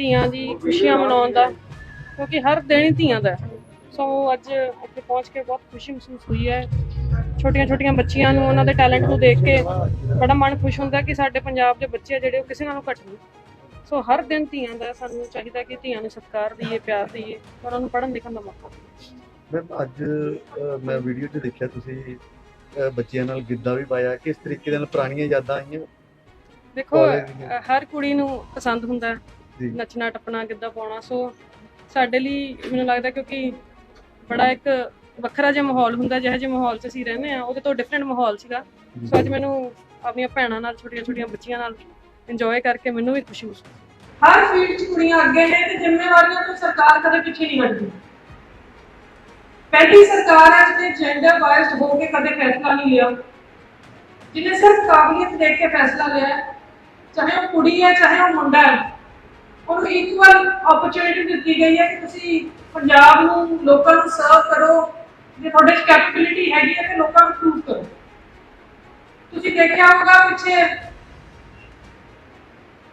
ਧੀਆਂ ਦੀ ਖੁਸ਼ੀਆਂ ਮਨਾਉਣ ਦਾ ਕਿਉਂਕਿ ਹਰ ਦਿਨ ਹੀ ਧੀਆਂ ਦਾ। ਸੋ ਅੱਜ ਇੱਥੇ ਪਹੁੰਚ ਕੇ ਬਹੁਤ ਖੁਸ਼ੀ ਮਹਿਸੂਸ ਹੋਈ ਹੈ। ਛੋਟੀਆਂ ਛੋਟੀਆਂ ਬੱਚੀਆਂ ਨੂੰ ਉਹਨਾਂ ਦੇ ਟੈਲੈਂਟ ਨੂੰ ਦੇਖ ਕੇ ਬੜਾ ਮਨ ਖੁਸ਼ ਹੁੰਦਾ ਕਿ ਸਾਡੇ ਪੰਜਾਬ ਦੇ ਬੱਚੇ ਆ ਜਿਹੜੇ ਉਹ ਕਿਸੇ ਨਾਲੋਂ ਘੱਟ ਨਹੀਂ। ਸੋ ਹਰ ਦਿਨ ਧੀਆਂ ਦਾ ਸਾਨੂੰ ਚਾਹੀਦਾ ਕਿ ਧੀਆਂ ਨੂੰ ਸਤਿਕਾਰ ਦਈਏ ਪਿਆਰ ਦਈਏ ਉਹਨਾਂ ਨੂੰ ਪੜ੍ਹਨ ਲਿਖਣ ਦਾ ਮੌਕਾ ਮੈਮ ਅੱਜ ਮੈਂ ਵੀਡੀਓ 'ਚ ਦੇਖਿਆ ਤੁਸੀਂ ਬੱਚਿਆਂ ਨਾਲ ਗਿੱਧਾ ਵੀ ਪਾਇਆ। ਕਿਸ ਤਰੀਕੇ ਨਾਲ ਪੁਰਾਣੀਆਂ ਯਾਦਾਂ ਆਈਆਂ? ਦੇਖੋ ਹਰ ਕੁੜੀ ਨੂੰ ਪਸੰਦ ਹੁੰਦਾ। ਨੱਚਣਾ ਟੱਪਣਾ ਗਿੱਧਾ ਪਾਉਣਾ। ਸੋ ਸਾਡੇ ਲਈ ਮੈਨੂੰ ਲੱਗਦਾ ਕਿਉਂਕਿ ਬੜਾ ਇੱਕ ਵੱਖਰਾ ਜਿਹਾ ਮਾਹੌਲ ਹੁੰਦਾ ਜਿਹੋ ਜਿਹੇ ਮਾਹੌਲ 'ਚ ਅਸੀਂ ਰਹਿੰਦੇ ਆ ਉਹਦੇ ਤੋਂ ਡਿਫਰੈਂਟ ਮਾਹੌਲ ਸੀਗਾ। ਸੋ ਅੱਜ ਮੈਨੂੰ ਆਪਣੀਆਂ ਭੈਣਾਂ ਨਾਲ ਛੋਟੀਆਂ ਛੋਟੀਆਂ ਬੱਚੀਆਂ ਨਾਲ ਇੰਜੋਏ ਕਰਕੇ ਮੈਨੂੰ ਵੀ ਖੁਸ਼ੀ ਹੋਈ। ਹਰ ਫੀਲਡ 'ਚ ਕੁੜੀਆਂ ਅੱਗੇ ਨੇ ਤੇ ਜ਼ਿੰਮੇਵਾਰੀਆਂ ਤੋਂ ਸਰਕਾਰ ਕਦੇ ਪਿੱਛੇ ਨਹੀਂ ਹਟਦੀ। ਪਹਿਲੀ ਸਰਕਾਰ ਹੈ ਜਿਹਨੇ ਜੈਂਡਰ ਬਾਇਸਡ ਹੋ ਕੇ ਕਦੇ ਫੈਸਲਾ ਨਹੀਂ ਲਿਆ। ਜਿਹਨੇ ਸਿਰਫ ਕਾਬਲੀਅਤ ਦੇਖ ਕੇ ਫੈਸਲਾ ਲਿਆ। ਚਾਹੇ ਉਹ ਕੁੜੀ ਹੈ ਚਾਹੇ ਉਹ ਮੁੰਡਾ ਹੈ। ਉਹਨੂੰ ਇਕੁਅਲ ਓਪਰਚੁਨਿਟੀ ਦਿੱਤੀ ਗਈ ਹੈ ਕਿ ਤੁਸੀਂ ਪੰਜਾਬ ਨੂੰ, ਲੋਕਾਂ ਨੂੰ ਸਰਵ ਕਰੋ, ਜੇ ਤੁਹਾਡੇ 'ਚ ਕੈਪੇਬਿਲਿਟੀ ਹੈਗੀ ਹੈ ਤੇ ਲੋਕਾਂ ਨੂੰ ਪ੍ਰੂਵ ਕਰੋ। ਤੁਸੀਂ ਦੇਖਿਆ ਹੋਗਾ ਪਿੱਛੇ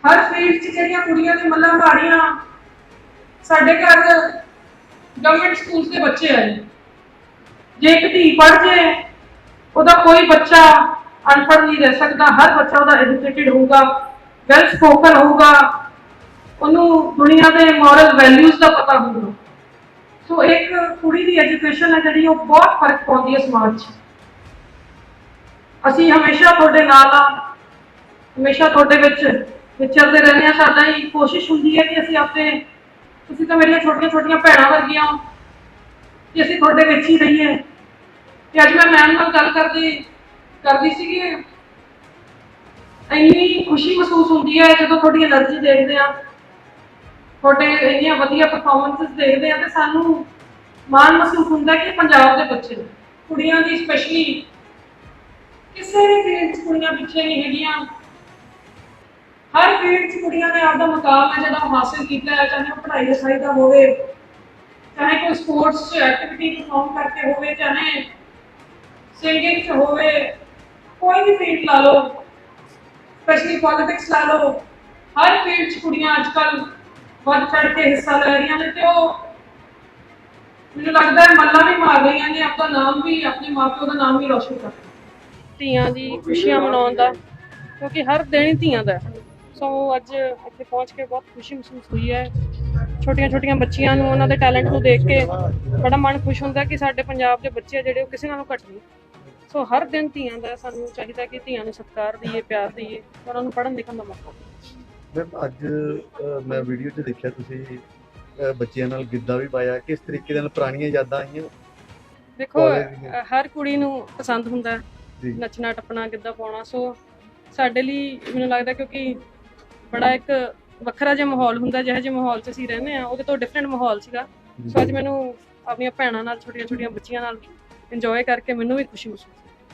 ਹਰ ਫੀਲਡ 'ਚ ਜਿਹੜੀਆਂ ਕੁੜੀਆਂ ਦੀ ਮੱਲਾਂ ਮਾਰੀਆਂ, ਸਾਡੇ ਘਰ ਗਵਰਨਮੈਂਟ ਸਕੂਲ ਦੇ ਬੱਚੇ ਆਏ। ਜੇ ਇੱਕ ਧੀ ਪੜ੍ਹ ਜੇ, ਉਹਦਾ ਕੋਈ ਬੱਚਾ ਅਨਪੜ੍ਹ ਨਹੀਂ ਰਹਿ ਸਕਦਾ, ਹਰ ਬੱਚਾ ਉਹਦਾ ਐਜੂਕੇਟਿਡ ਹੋਊਗਾ ਵੈਲ ਸਪੋਕਨ ਹੋਊਗਾ ਉਹਨੂੰ ਦੁਨੀਆ ਦੇ ਮੋਰਲ ਵੈਲਿਊਜ਼ ਦਾ ਪਤਾ ਹੁੰਦਾ। ਸੋ ਇੱਕ ਕੁੜੀ ਦੀ ਐਜੂਕੇਸ਼ਨ ਹੈ ਜਿਹੜੀ ਉਹ ਬਹੁਤ ਫ਼ਰਕ ਪਾਉਂਦੀ ਹੈ ਸਮਾਜ 'ਚ। ਅਸੀਂ ਹਮੇਸ਼ਾ ਤੁਹਾਡੇ ਨਾਲ ਆ, ਹਮੇਸ਼ਾ ਤੁਹਾਡੇ ਵਿੱਚ ਵਿਚਰਦੇ ਰਹਿੰਦੇ ਆ ਸਾਡਾ ਹੀ ਕੋਸ਼ਿਸ਼ ਹੁੰਦੀ ਹੈ ਕਿ ਅਸੀਂ ਆਪਣੇ, ਤੁਸੀਂ ਤਾਂ ਮੇਰੀਆਂ ਛੋਟੀਆਂ ਛੋਟੀਆਂ ਭੈਣਾਂ ਵਰਗੀਆਂ ਹੋ, ਕਿ ਅਸੀਂ ਤੁਹਾਡੇ ਵਿੱਚ ਹੀ ਰਹੀਏ। ਤੇ ਅੱਜ ਮੈਂ ਮੈਮ ਨਾਲ ਗੱਲ ਕਰਦੀ ਕਰਦੀ ਸੀ ਕਿ ਇੰਨੀ ਖੁਸ਼ੀ ਮਹਿਸੂਸ ਹੁੰਦੀ ਹੈ ਜਦੋਂ ਤੁਹਾਡੀ એનર્ਜੀ ਦੇਖਦੇ ਆ ਤੁਹਾਡੇ ਇੰਨੀਆਂ ਵਧੀਆ ਪਰਫਾਰਮੈਂਸਸ ਦੇਖਦੇ ਆ ਤੇ ਸਾਨੂੰ ਮਾਣ ਮਹਿਸੂਸ ਹੁੰਦਾ ਕਿ ਪੰਜਾਬ ਦੇ ਬੱਚੇ ਨੇ, ਕੁੜੀਆਂ ਦੀ ਸਪੈਸ਼ਲੀ ਕਿਸੇ ਵੀ ਫੀਲਡ 'ਚ ਕੁੜੀਆਂ ਪਿੱਛੇ ਨਹੀਂ ਹੈਗੀਆਂ। ਹਰ ਫੀਲਡ 'ਚ ਕੁੜੀਆਂ ਨੇ ਆਪਦਾ ਮੁਕਾਮ ਹੈ ਜਿਹੜਾ ਉਹ ਹਾਸਿਲ ਕੀਤਾ ਹੈ, ਚਾਹੇ ਉਹ ਪੜ੍ਹਾਈ ਲਿਖਾਈ ਦਾ ਹੋਵੇ, ਚਾਹੇ ਕੋਈ ਸਪੋਰਟਸ 'ਚ ਐਕਟੀਵਿਟੀ ਪਰਫਾਰਮ ਕਰਕੇ ਹੋਵੇ, ਚਾਹੇ ਸਿੰਗਿੰਗ 'ਚ ਹੋਵੇ, ਕੋਈ ਵੀ ਫੀਲਡ ਲਾ ਲਓ ਸਪੈਸ਼ਲੀ ਪੋਲਿਟਿਕਸ ਲਾ ਲਓ, ਹਰ ਫੀਲਡ 'ਚ ਕੁੜੀਆਂ ਅੱਜ ਕੱਲ੍ਹ ਵੱਧ ਚੜ੍ਹ ਕੇ ਹਿੱਸਾ ਲੈ ਰਹੀਆਂ ਨੇ ਤੇ ਉਹ ਮੈਨੂੰ ਲੱਗਦਾ ਹੈ ਮੱਲਾ ਵੀ ਮਾਰ ਰਹੀਆਂ ਨੇ, ਆਪਦਾ ਨਾਮ ਵੀ, ਆਪਣੇ ਮਾਪਿਓ ਦਾ ਨਾਮ ਵੀ ਰੋਸ਼ਨ ਕਰ ਧੀਆਂ ਦੀ ਖੁਸ਼ੀਆਂ ਮਨਾਉਣ ਦਾ, ਕਿਉਂਕਿ ਹਰ ਦਿਨ ਹੀ ਧੀਆਂ ਦਾ ਸੋ ਅੱਜ ਇੱਥੇ ਪਹੁੰਚ ਕੇ ਬਹੁਤ ਖੁਸ਼ੀ ਮਹਿਸੂਸ ਹੋਈ ਹੈ। ਛੋਟੀਆਂ ਛੋਟੀਆਂ ਬੱਚੀਆਂ ਨੂੰ, ਉਹਨਾਂ ਦੇ ਟੈਲੈਂਟ ਨੂੰ ਦੇਖ ਕੇ ਬੜਾ ਮਨ ਖੁਸ਼ ਹੁੰਦਾ ਕਿ ਸਾਡੇ ਪੰਜਾਬ ਦੇ ਬੱਚੇ ਜਿਹੜੇ, ਉਹ ਕਿਸੇ ਨਾਲੋਂ ਘੱਟ ਨਹੀਂ। ਸੋ ਹਰ ਦਿਨ ਧੀਆਂ ਦਾ ਸਾਨੂੰ ਚਾਹੀਦਾ ਕਿ ਧੀਆਂ ਨੂੰ ਸਤਿਕਾਰ ਦਈਏ, ਪਿਆਰ ਦਈਏ ਉਹਨਾਂ ਨੂੰ ਪੜ੍ਹਨ ਲਿਖਣ ਦਾ ਮੌਕਾ ਮੈਮ ਅੱਜ ਮੈਂ ਵੀਡੀਓ 'ਚ ਦੇਖਿਆ ਤੁਸੀਂ ਬੱਚਿਆਂ ਨਾਲ ਗਿੱਧਾ ਵੀ ਪਾਇਆ। ਕਿਸ ਤਰੀਕੇ ਨਾਲ ਪੁਰਾਣੀਆਂ ਯਾਦਾਂ ਆਈਆਂ? ਦੇਖੋ ਹਰ ਕੁੜੀ ਨੂੰ ਪਸੰਦ ਹੁੰਦਾ। ਨੱਚਣਾ ਟੱਪਣਾ ਗਿੱਧਾ ਪਾਉਣਾ। ਸੋ ਸਾਡੇ ਲਈ ਮੈਨੂੰ ਲੱਗਦਾ ਕਿਉਂਕਿ ਬੜਾ ਇੱਕ ਵੱਖਰਾ ਜਿਹਾ ਮਾਹੌਲ ਹੁੰਦਾ ਜਿਹੋ ਜਿਹੇ ਮਾਹੌਲ 'ਚ ਅਸੀਂ ਰਹਿੰਦੇ ਆ ਉਹਦੇ ਤੋਂ ਡਿਫਰੈਂਟ ਮਾਹੌਲ ਸੀਗਾ। ਸੋ ਅੱਜ ਮੈਨੂੰ ਆਪਣੀਆਂ ਭੈਣਾਂ ਨਾਲ ਛੋਟੀਆਂ ਛੋਟੀਆਂ ਬੱਚੀਆਂ ਨਾਲ ਇੰਜੋਏ ਕਰਕੇ ਮੈਨੂੰ ਵੀ ਖੁਸ਼ੀ ਮਹਿਸੂਸ ਹੋਈ।